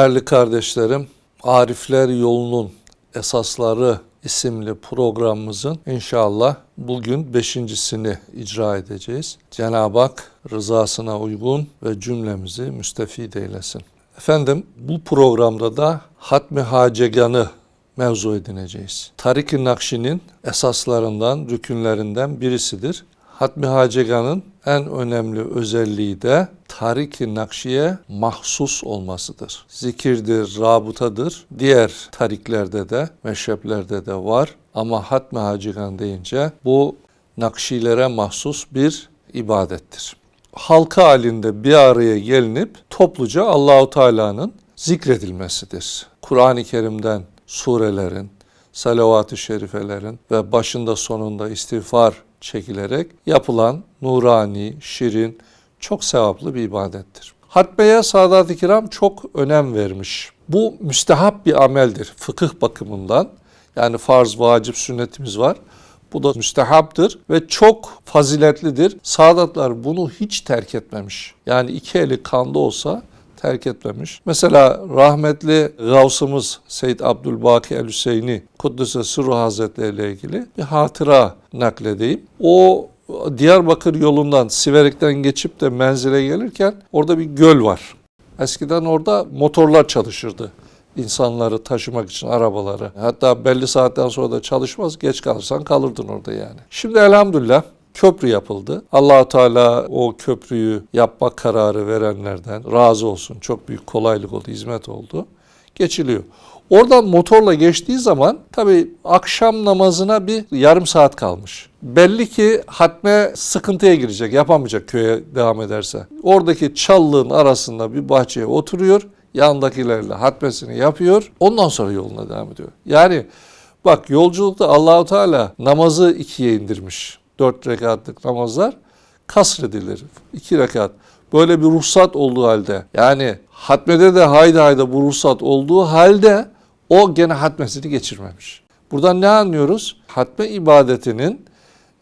Değerli kardeşlerim, Arifler Yolunun Esasları isimli programımızın inşallah bugün beşincisini icra edeceğiz. Cenab-ı Hak rızasına uygun ve cümlemizi müstefid eylesin. Efendim bu programda da Hatmi Hacegan'ı mevzu edineceğiz. Tarik-i Nakşi'nin esaslarından, rükünlerinden birisidir. Hatmi Hacegan'ın en önemli özelliği de Tarik-i Nakşi'ye mahsus olmasıdır. Zikirdir, rabıtadır. Diğer tariklerde de, meşreplerde de var. Ama Hatmi Hacegan deyince bu Nakşilere mahsus bir ibadettir. Halka halinde bir araya gelinip topluca Allahu Teala'nın zikredilmesidir. Kur'an-ı Kerim'den surelerin, salavat-ı şerifelerin ve başında sonunda istiğfar çekilerek yapılan nurani, şirin, çok sevaplı bir ibadettir. Hatmeye Sadat-ı Kiram çok önem vermiş. Bu müstehap bir ameldir fıkıh bakımından. Yani farz, vacip, sünnetimiz var. Bu da müstehaptır ve çok faziletlidir. Sadatlar bunu hiç terk etmemiş. Yani iki eli kanda olsa terk etmemiş. Mesela rahmetli Gavsımız Seyyid Abdülbaki el-Hüseyni Kuddüs'e Sırrı Hazretleri ile ilgili bir hatıra nakledeyim. O Diyarbakır yolundan Siverik'ten geçip de menzile gelirken orada bir göl var. Eskiden orada motorlar çalışırdı insanları taşımak için arabaları. Hatta belli saatten sonra da çalışmaz. Geç kalırsan kalırdın orada yani. Şimdi elhamdülillah köprü yapıldı. allah Teala o köprüyü yapmak kararı verenlerden razı olsun. Çok büyük kolaylık oldu, hizmet oldu. Geçiliyor. Oradan motorla geçtiği zaman tabii akşam namazına bir yarım saat kalmış. Belli ki hatme sıkıntıya girecek, yapamayacak köye devam ederse. Oradaki çallığın arasında bir bahçeye oturuyor, yandakilerle hatmesini yapıyor, ondan sonra yoluna devam ediyor. Yani bak yolculukta Allahu Teala namazı ikiye indirmiş. Dört rekatlık namazlar kasredilir. iki rekat. Böyle bir ruhsat olduğu halde yani hatmede de haydi haydi bu ruhsat olduğu halde o gene hatmesini geçirmemiş. Buradan ne anlıyoruz? Hatme ibadetinin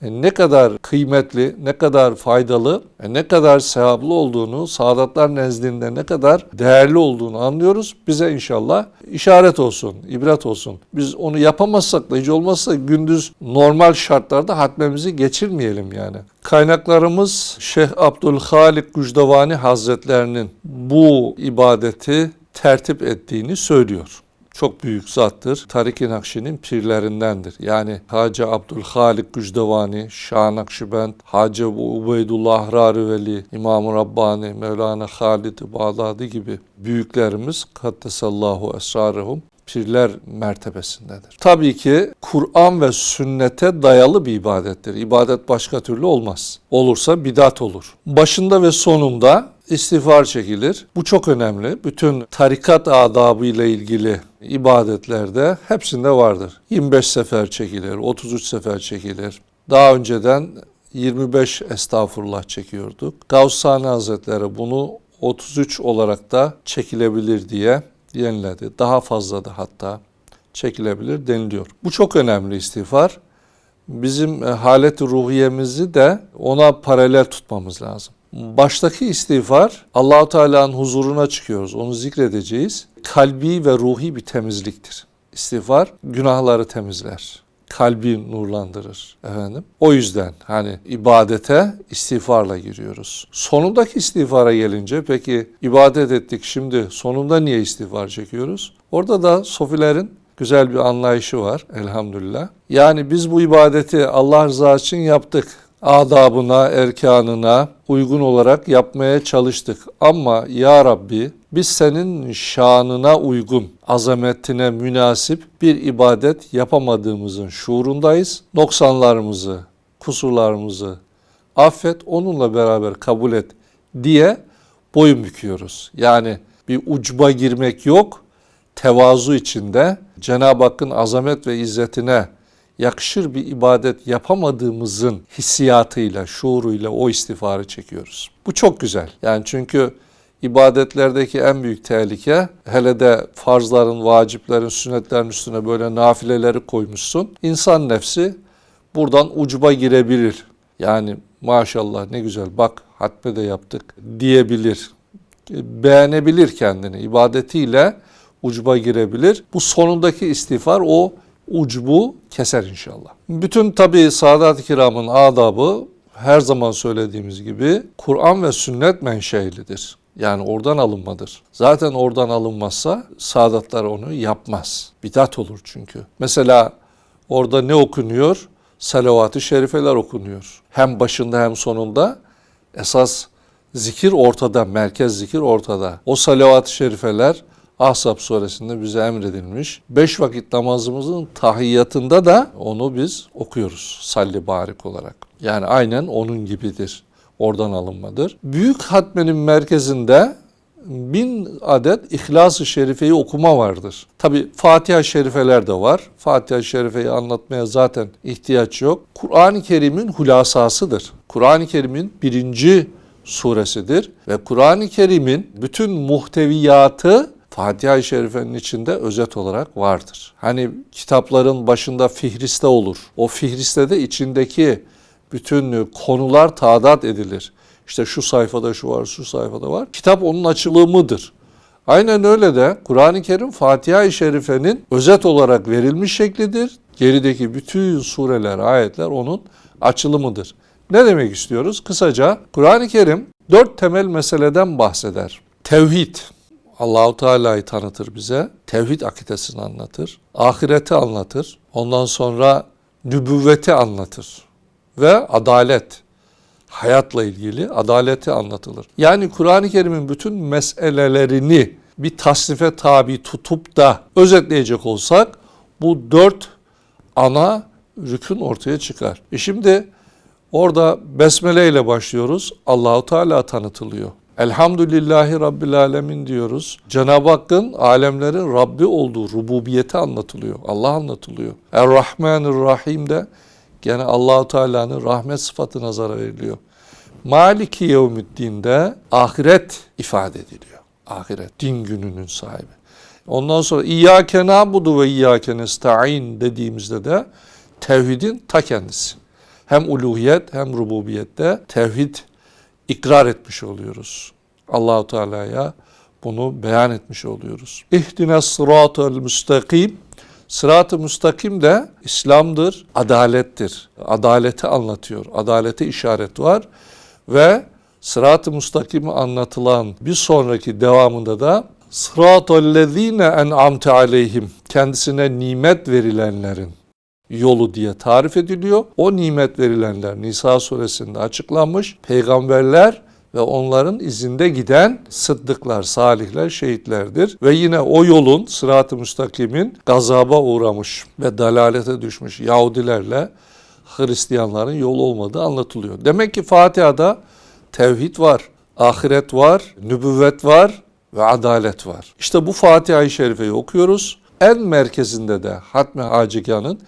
ne kadar kıymetli, ne kadar faydalı, ne kadar sevaplı olduğunu, saadatlar nezdinde ne kadar değerli olduğunu anlıyoruz. Bize inşallah işaret olsun, ibret olsun. Biz onu yapamazsak da hiç olmazsa gündüz normal şartlarda hatmemizi geçirmeyelim yani. Kaynaklarımız Şeyh Abdülhalik Gücdevani Hazretlerinin bu ibadeti tertip ettiğini söylüyor çok büyük zattır. Tarik-i Nakşi'nin pirlerindendir. Yani Hacı Abdülhalik Gücdevani, Şah Nakşibend, Hacı Ubeydullah Hrari Veli, İmam-ı Rabbani, Mevlana Halid Bağdadi gibi büyüklerimiz Kaddesallahu esrarehum pirler mertebesindedir. Tabii ki Kur'an ve sünnete dayalı bir ibadettir. İbadet başka türlü olmaz. Olursa bidat olur. Başında ve sonunda istiğfar çekilir. Bu çok önemli. Bütün tarikat adabı ile ilgili ibadetlerde hepsinde vardır. 25 sefer çekilir, 33 sefer çekilir. Daha önceden 25 estağfurullah çekiyorduk. Gavsani Hazretleri bunu 33 olarak da çekilebilir diye yeniledi. Daha fazla da hatta çekilebilir deniliyor. Bu çok önemli istiğfar. Bizim halet ruhiyemizi de ona paralel tutmamız lazım. Baştaki istiğfar Allahu Teala'nın huzuruna çıkıyoruz. Onu zikredeceğiz. Kalbi ve ruhi bir temizliktir. İstiğfar günahları temizler. Kalbi nurlandırır efendim. O yüzden hani ibadete istiğfarla giriyoruz. Sonundaki istiğfara gelince peki ibadet ettik şimdi sonunda niye istiğfar çekiyoruz? Orada da sofilerin güzel bir anlayışı var elhamdülillah. Yani biz bu ibadeti Allah rızası için yaptık adabına, erkanına uygun olarak yapmaya çalıştık. Ama ya Rabbi biz senin şanına uygun, azametine münasip bir ibadet yapamadığımızın şuurundayız. Noksanlarımızı, kusurlarımızı affet, onunla beraber kabul et diye boyun büküyoruz. Yani bir ucba girmek yok, tevazu içinde Cenab-ı Hakk'ın azamet ve izzetine yakışır bir ibadet yapamadığımızın hissiyatıyla, şuuruyla o istiğfarı çekiyoruz. Bu çok güzel. Yani çünkü ibadetlerdeki en büyük tehlike hele de farzların, vaciplerin, sünnetlerin üstüne böyle nafileleri koymuşsun. İnsan nefsi buradan ucuba girebilir. Yani maşallah ne güzel bak hatme de yaptık diyebilir. beğenebilir kendini. ibadetiyle ucuba girebilir. Bu sonundaki istiğfar o ucubu keser inşallah. Bütün tabi Sadat-ı Kiram'ın adabı her zaman söylediğimiz gibi Kur'an ve sünnet menşeilidir. Yani oradan alınmadır. Zaten oradan alınmazsa saadatlar onu yapmaz. Bidat olur çünkü. Mesela orada ne okunuyor? Salavat-ı şerifeler okunuyor. Hem başında hem sonunda esas zikir ortada, merkez zikir ortada. O salavat-ı şerifeler Ahzab suresinde bize emredilmiş. Beş vakit namazımızın tahiyyatında da onu biz okuyoruz salli barik olarak. Yani aynen onun gibidir. Oradan alınmadır. Büyük hatmenin merkezinde bin adet İhlas-ı Şerife'yi okuma vardır. Tabi Fatiha-i Şerifeler de var. Fatiha-i Şerife'yi anlatmaya zaten ihtiyaç yok. Kur'an-ı Kerim'in hulasasıdır. Kur'an-ı Kerim'in birinci suresidir ve Kur'an-ı Kerim'in bütün muhteviyatı Fatiha-i Şerife'nin içinde özet olarak vardır. Hani kitapların başında fihriste olur. O fihriste de içindeki bütün konular tadat edilir. İşte şu sayfada şu var, şu sayfada var. Kitap onun açılımıdır. Aynen öyle de Kur'an-ı Kerim Fatiha-i Şerife'nin özet olarak verilmiş şeklidir. Gerideki bütün sureler, ayetler onun açılımıdır. Ne demek istiyoruz? Kısaca Kur'an-ı Kerim dört temel meseleden bahseder. Tevhid, Allahu Teala'yı tanıtır bize. Tevhid akidesini anlatır. Ahireti anlatır. Ondan sonra nübüvveti anlatır. Ve adalet, hayatla ilgili adaleti anlatılır. Yani Kur'an-ı Kerim'in bütün meselelerini bir tasnife tabi tutup da özetleyecek olsak bu dört ana rükün ortaya çıkar. E şimdi orada besmele ile başlıyoruz. Allahu Teala tanıtılıyor. Elhamdülillahi Rabbil Alemin diyoruz. Cenab-ı Hakk'ın alemlerin Rabbi olduğu rububiyeti anlatılıyor. Allah anlatılıyor. Er-Rahmanir-Rahim de gene Allahu Teala'nın rahmet sıfatı nazara veriliyor. Maliki Yevmiddin'de ahiret ifade ediliyor. Ahiret, din gününün sahibi. Ondan sonra İyyâke nâbudu ve İyyâke nesta'in dediğimizde de tevhidin ta kendisi. Hem uluhiyet hem rububiyette tevhid ikrar etmiş oluyoruz. Allahu Teala'ya bunu beyan etmiş oluyoruz. İhdine sıratel müstakim. Sırat-ı müstakim de İslam'dır, adalettir. Adaleti anlatıyor. Adalete işaret var. Ve sırat-ı müstakimi anlatılan bir sonraki devamında da sıratallezine en'amte aleyhim kendisine nimet verilenlerin yolu diye tarif ediliyor. O nimet verilenler Nisa suresinde açıklanmış. Peygamberler ve onların izinde giden sıddıklar, salihler, şehitlerdir. Ve yine o yolun, sırat-ı müstakimin gazaba uğramış ve dalalete düşmüş Yahudilerle Hristiyanların yolu olmadığı anlatılıyor. Demek ki Fatiha'da tevhid var, ahiret var, nübüvvet var ve adalet var. İşte bu Fatiha-i Şerife'yi okuyoruz. En merkezinde de Hatme Hacıgan'ın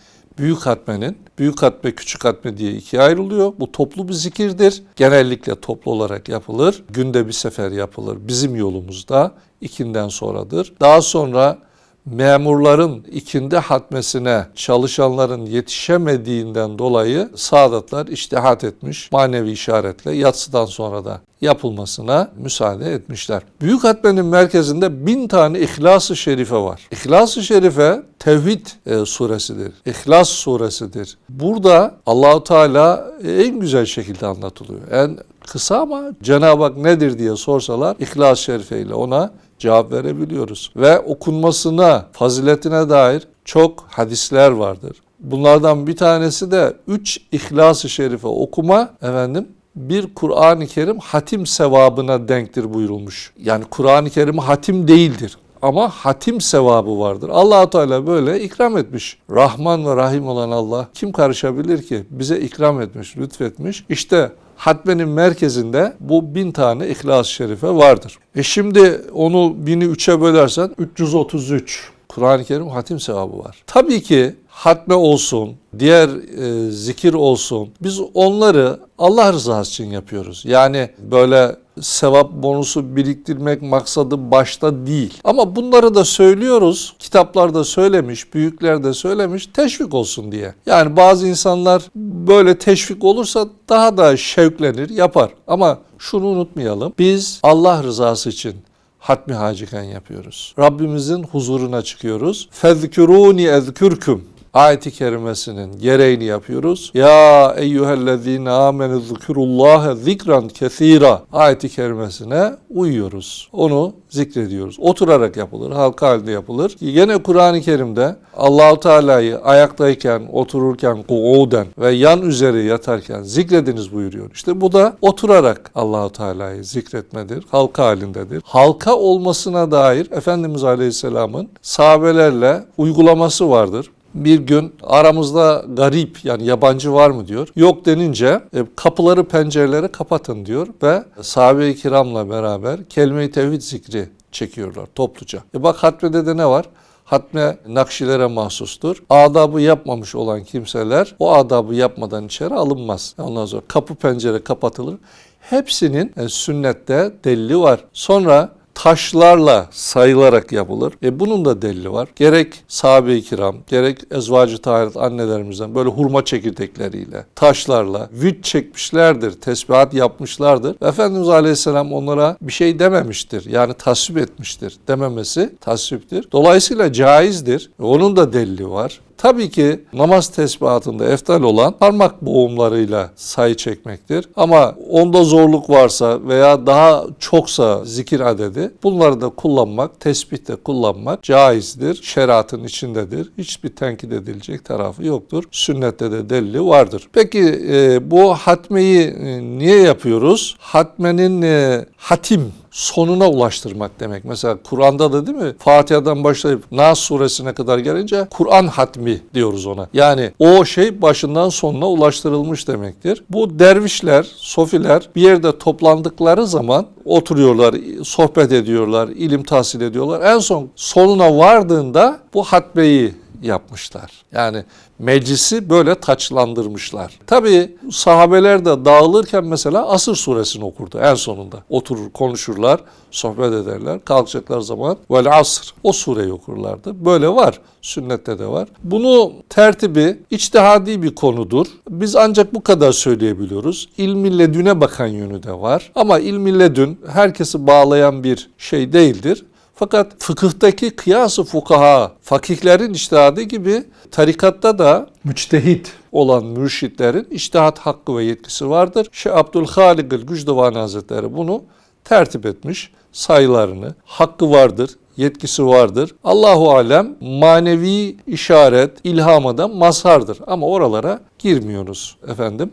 büyük hatmenin, büyük hatme, küçük hatme diye ikiye ayrılıyor. Bu toplu bir zikirdir. Genellikle toplu olarak yapılır. Günde bir sefer yapılır. Bizim yolumuzda ikinden sonradır. Daha sonra memurların ikindi hatmesine çalışanların yetişemediğinden dolayı saadatlar iştihat etmiş manevi işaretle yatsıdan sonra da yapılmasına müsaade etmişler. Büyük hatmenin merkezinde bin tane İhlas-ı Şerife var. İhlas-ı Şerife Tevhid e, suresidir. İhlas suresidir. Burada Allahu Teala en güzel şekilde anlatılıyor. En kısa ama Cenab-ı Hak nedir diye sorsalar İhlas-ı Şerife ile ona cevap verebiliyoruz. Ve okunmasına, faziletine dair çok hadisler vardır. Bunlardan bir tanesi de üç İhlas-ı Şerife okuma efendim bir Kur'an-ı Kerim hatim sevabına denktir buyurulmuş. Yani Kur'an-ı Kerim hatim değildir ama hatim sevabı vardır. allah Teala böyle ikram etmiş. Rahman ve Rahim olan Allah kim karışabilir ki? Bize ikram etmiş, lütfetmiş. İşte hatmenin merkezinde bu bin tane İhlas-ı Şerife vardır. E şimdi onu bini üçe bölersen 333. Kur'an-ı Kerim hatim sevabı var. Tabii ki hatme olsun, diğer e, zikir olsun. Biz onları Allah rızası için yapıyoruz. Yani böyle sevap bonusu biriktirmek maksadı başta değil. Ama bunları da söylüyoruz. Kitaplarda söylemiş, büyükler de söylemiş teşvik olsun diye. Yani bazı insanlar böyle teşvik olursa daha da şevklenir, yapar. Ama şunu unutmayalım. Biz Allah rızası için hatmi haciken yapıyoruz. Rabbimizin huzuruna çıkıyoruz. Fezkuruni ezkürküm ayeti kerimesinin gereğini yapıyoruz. Ya eyyühellezine amenu zikurullaha zikran kesira ayeti kerimesine uyuyoruz. Onu zikrediyoruz. Oturarak yapılır, halka halinde yapılır. Yine Kur'an-ı Kerim'de Allahu Teala'yı ayaktayken, otururken, kuuden ve yan üzeri yatarken zikrediniz buyuruyor. İşte bu da oturarak Allahu Teala'yı zikretmedir. Halka halindedir. Halka olmasına dair Efendimiz Aleyhisselam'ın sahabelerle uygulaması vardır bir gün aramızda garip yani yabancı var mı diyor. Yok denince e, kapıları pencereleri kapatın diyor ve sahabe-i kiramla beraber kelime-i tevhid zikri çekiyorlar topluca. E bak hatmede de ne var? Hatme nakşilere mahsustur. Adabı yapmamış olan kimseler o adabı yapmadan içeri alınmaz. Ondan sonra kapı pencere kapatılır. Hepsinin e, sünnette delili var. Sonra taşlarla sayılarak yapılır. E bunun da delili var. Gerek sahabe-i kiram, gerek ezvacı tahirat annelerimizden böyle hurma çekirdekleriyle, taşlarla vüt çekmişlerdir, tesbihat yapmışlardır. Efendimiz Aleyhisselam onlara bir şey dememiştir. Yani tasvip etmiştir. Dememesi tasviptir. Dolayısıyla caizdir. Onun da delili var. Tabii ki namaz tesbihatında eftal olan parmak boğumlarıyla sayı çekmektir. Ama onda zorluk varsa veya daha çoksa zikir adedi bunları da kullanmak, tesbihte kullanmak caizdir. Şeriatın içindedir. Hiçbir tenkit edilecek tarafı yoktur. Sünnette de delili vardır. Peki e, bu hatmeyi e, niye yapıyoruz? Hatmenin e, hatim sonuna ulaştırmak demek. Mesela Kur'an'da da değil mi? Fatiha'dan başlayıp Nas suresine kadar gelince Kur'an hatmi diyoruz ona. Yani o şey başından sonuna ulaştırılmış demektir. Bu dervişler, sofiler bir yerde toplandıkları zaman oturuyorlar, sohbet ediyorlar, ilim tahsil ediyorlar. En son sonuna vardığında bu hatmeyi yapmışlar. Yani meclisi böyle taçlandırmışlar. Tabi sahabeler de dağılırken mesela Asır suresini okurdu en sonunda. Oturur, konuşurlar, sohbet ederler. Kalkacaklar zaman vel asr o sureyi okurlardı. Böyle var. Sünnette de var. Bunu tertibi içtihadi bir konudur. Biz ancak bu kadar söyleyebiliyoruz. İlmi ledüne bakan yönü de var. Ama ilmi ledün herkesi bağlayan bir şey değildir. Fakat fıkıhtaki kıyası fukaha, fakihlerin iştihadı gibi tarikatta da müçtehit olan mürşitlerin iştihat hakkı ve yetkisi vardır. Şeyh Abdülhalik el-Gücdevani Hazretleri bunu tertip etmiş sayılarını. Hakkı vardır, yetkisi vardır. Allahu alem manevi işaret, ilhama da mazhardır. Ama oralara girmiyoruz efendim.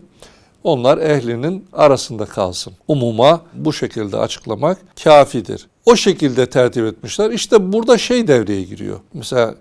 Onlar ehlinin arasında kalsın. Umuma bu şekilde açıklamak kafidir. O şekilde tertip etmişler. İşte burada şey devreye giriyor. Mesela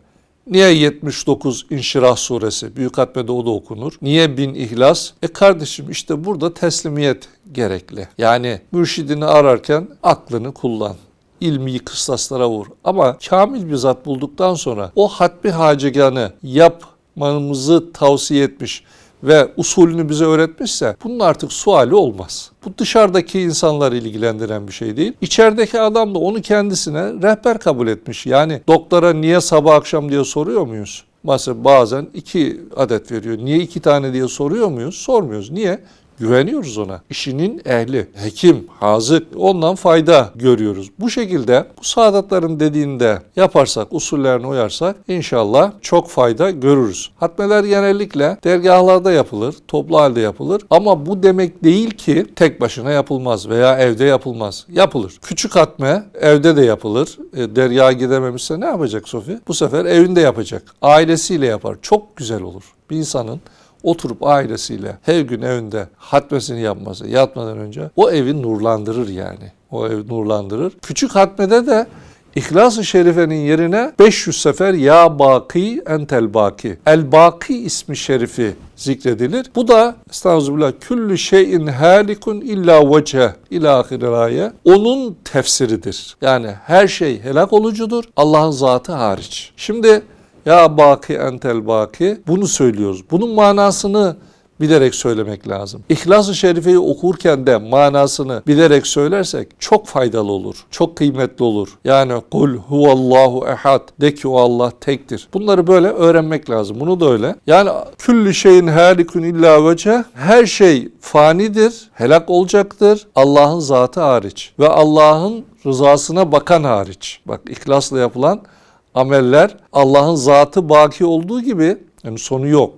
Niye 79 İnşirah suresi? Büyük hatmede o da okunur. Niye bin ihlas? E kardeşim işte burada teslimiyet gerekli. Yani mürşidini ararken aklını kullan ilmi kıstaslara vur. Ama kamil bir zat bulduktan sonra o hatmi haceganı yapmamızı tavsiye etmiş ve usulünü bize öğretmişse bunun artık suali olmaz. Bu dışarıdaki insanları ilgilendiren bir şey değil. İçerideki adam da onu kendisine rehber kabul etmiş. Yani doktora niye sabah akşam diye soruyor muyuz? Mesela bazen iki adet veriyor. Niye iki tane diye soruyor muyuz? Sormuyoruz. Niye? Güveniyoruz ona. İşinin ehli, hekim, hazır ondan fayda görüyoruz. Bu şekilde bu saadatların dediğinde yaparsak, usullerine uyarsak inşallah çok fayda görürüz. Hatmeler genellikle dergahlarda yapılır, toplu halde yapılır ama bu demek değil ki tek başına yapılmaz veya evde yapılmaz. Yapılır. Küçük hatme evde de yapılır. E, dergaha gidememişse ne yapacak Sofi? Bu sefer evinde yapacak. Ailesiyle yapar. Çok güzel olur. Bir insanın oturup ailesiyle her gün evinde hatmesini yapması yatmadan önce o evi nurlandırır yani. O evi nurlandırır. Küçük hatmede de İhlas-ı Şerife'nin yerine 500 sefer Ya Baki Entel Baki. El Baki ismi şerifi zikredilir. Bu da estağfirullah küllü şeyin halikun illa vece ila ahiraya. Onun tefsiridir. Yani her şey helak olucudur Allah'ın zatı hariç. Şimdi Ya baki entel baki bunu söylüyoruz. Bunun manasını bilerek söylemek lazım. İhlas-ı Şerife'yi okurken de manasını bilerek söylersek çok faydalı olur. Çok kıymetli olur. Yani kul huvallahu ehad de ki o Allah tektir. Bunları böyle öğrenmek lazım. Bunu da öyle. Yani külli şeyin halikun illa vece her şey fanidir, helak olacaktır. Allah'ın zatı hariç ve Allah'ın rızasına bakan hariç. Bak ihlasla yapılan ameller Allah'ın zatı baki olduğu gibi yani sonu yok.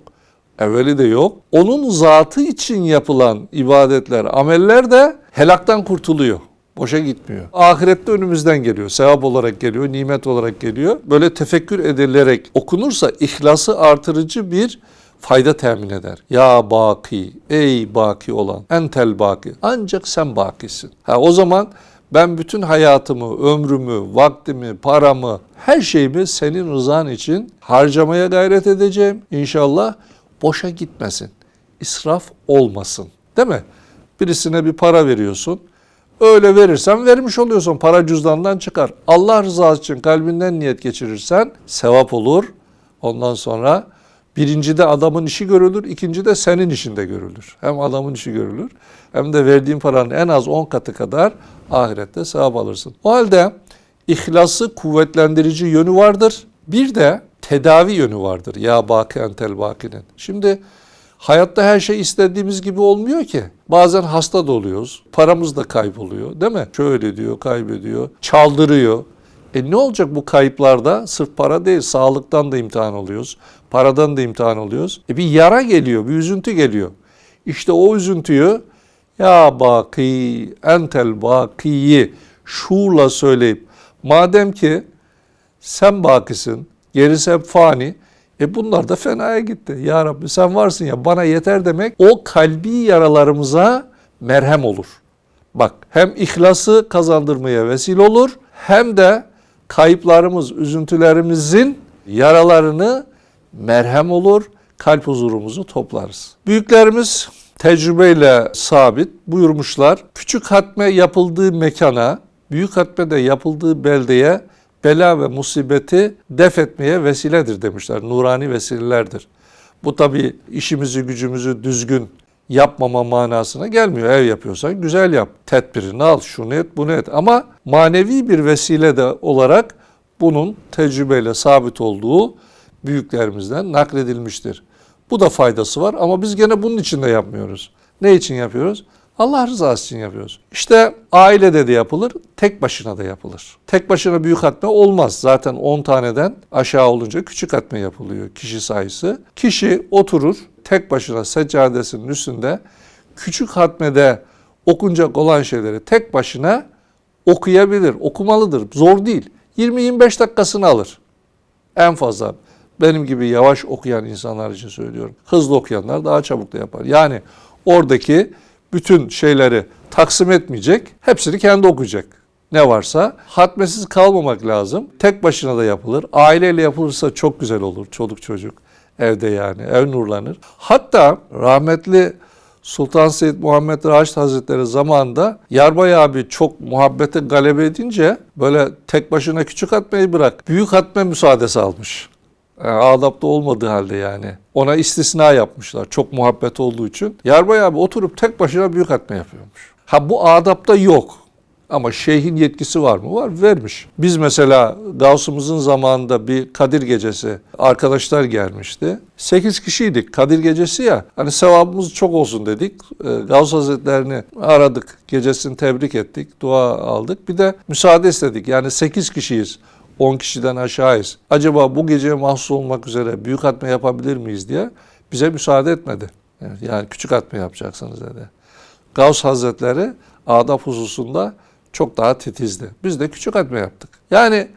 Evveli de yok. Onun zatı için yapılan ibadetler, ameller de helaktan kurtuluyor. Boşa gitmiyor. Ahirette önümüzden geliyor. Sevap olarak geliyor, nimet olarak geliyor. Böyle tefekkür edilerek okunursa ihlası artırıcı bir fayda temin eder. Ya baki, ey baki olan, entel baki. Ancak sen bakisin. Ha, o zaman ben bütün hayatımı, ömrümü, vaktimi, paramı, her şeyimi senin rızan için harcamaya gayret edeceğim. İnşallah boşa gitmesin. İsraf olmasın. Değil mi? Birisine bir para veriyorsun. Öyle verirsen vermiş oluyorsun. Para cüzdandan çıkar. Allah rızası için kalbinden niyet geçirirsen sevap olur. Ondan sonra birinci de adamın işi görülür, ikinci de senin işinde görülür. Hem adamın işi görülür hem de verdiğin paranın en az 10 katı kadar ahirette sevap alırsın. O halde ihlası kuvvetlendirici yönü vardır. Bir de tedavi yönü vardır. Ya baki entel bakinin. Şimdi hayatta her şey istediğimiz gibi olmuyor ki. Bazen hasta da oluyoruz. Paramız da kayboluyor değil mi? Şöyle diyor, kaybediyor, çaldırıyor. E ne olacak bu kayıplarda? Sırf para değil, sağlıktan da imtihan oluyoruz. Paradan da imtihan oluyoruz. E bir yara geliyor, bir üzüntü geliyor. İşte o üzüntüyü ya baki entel bakiyi şuurla söyleyip madem ki sen bakisin, gerisi hep fani. E bunlar da fenaya gitti. Ya Rabbi sen varsın ya bana yeter demek o kalbi yaralarımıza merhem olur. Bak hem ihlası kazandırmaya vesile olur hem de kayıplarımız, üzüntülerimizin yaralarını merhem olur, kalp huzurumuzu toplarız. Büyüklerimiz tecrübeyle sabit buyurmuşlar. Küçük hatme yapıldığı mekana, büyük hatme de yapıldığı beldeye bela ve musibeti def etmeye vesiledir demişler. Nurani vesilelerdir. Bu tabi işimizi gücümüzü düzgün yapmama manasına gelmiyor. Ev yapıyorsan güzel yap. Tedbirini al, şunu et, bunu et. Ama manevi bir vesile de olarak bunun tecrübeyle sabit olduğu büyüklerimizden nakledilmiştir. Bu da faydası var ama biz gene bunun için de yapmıyoruz. Ne için yapıyoruz? Allah rızası için yapıyoruz. İşte ailede de yapılır, tek başına da yapılır. Tek başına büyük hatme olmaz. Zaten 10 taneden aşağı olunca küçük hatme yapılıyor kişi sayısı. Kişi oturur, tek başına seccadesinin üstünde küçük hatmede okunacak olan şeyleri tek başına okuyabilir, okumalıdır. Zor değil. 20-25 dakikasını alır. En fazla benim gibi yavaş okuyan insanlar için söylüyorum. Hızlı okuyanlar daha çabuk da yapar. Yani oradaki bütün şeyleri taksim etmeyecek. Hepsini kendi okuyacak. Ne varsa hatmesiz kalmamak lazım. Tek başına da yapılır. Aileyle yapılırsa çok güzel olur. Çoluk çocuk evde yani. Ev nurlanır. Hatta rahmetli Sultan Seyyid Muhammed Raşid Hazretleri zamanında Yarbay abi çok muhabbete galebe edince böyle tek başına küçük hatmeyi bırak. Büyük hatme müsaadesi almış. Yani adapta olmadığı halde yani. Ona istisna yapmışlar çok muhabbet olduğu için. Yarbay abi oturup tek başına büyük hatme yapıyormuş. Ha bu adapta yok. Ama şeyhin yetkisi var mı? Var, vermiş. Biz mesela Gavs'umuzun zamanında bir Kadir gecesi arkadaşlar gelmişti. 8 kişiydik. Kadir gecesi ya. Hani sevabımız çok olsun dedik. Ee, Gavs Hazretlerini aradık. Gecesini tebrik ettik. Dua aldık. Bir de müsaade istedik. Yani 8 kişiyiz. 10 kişiden aşağıyız. Acaba bu geceye mahsus olmak üzere büyük hatme yapabilir miyiz diye bize müsaade etmedi. Yani küçük hatme yapacaksınız dedi. Gavs Hazretleri adab hususunda çok daha titizdi. Biz de küçük hatme yaptık. Yani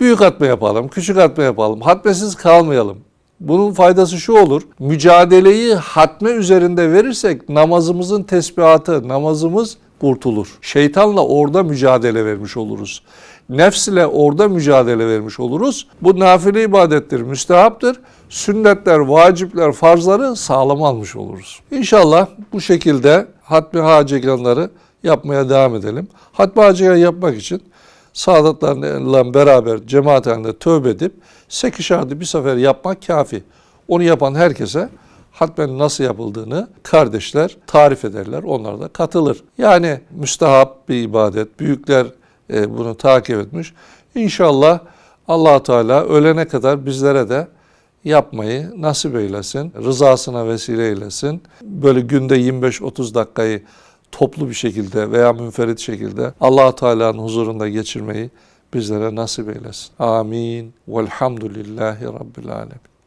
büyük hatme yapalım, küçük hatme yapalım, hatmesiz kalmayalım. Bunun faydası şu olur. Mücadeleyi hatme üzerinde verirsek namazımızın tesbihatı, namazımız kurtulur. Şeytanla orada mücadele vermiş oluruz. Nefs ile orada mücadele vermiş oluruz. Bu nafile ibadettir, müstehaptır. Sünnetler, vacipler, farzları sağlam almış oluruz. İnşallah bu şekilde hatmi haceganları yapmaya devam edelim. Hatmi hacegan yapmak için Sadatlarla beraber cemaat halinde tövbe edip sekişardı bir sefer yapmak kafi. Onu yapan herkese hatmen nasıl yapıldığını kardeşler tarif ederler. Onlar da katılır. Yani müstehap bir ibadet. Büyükler e, bunu takip etmiş. İnşallah allah Teala ölene kadar bizlere de yapmayı nasip eylesin. Rızasına vesile eylesin. Böyle günde 25-30 dakikayı toplu bir şekilde veya münferit şekilde allah Teala'nın huzurunda geçirmeyi bizlere nasip eylesin. Amin. Velhamdülillahi Rabbil Alemin.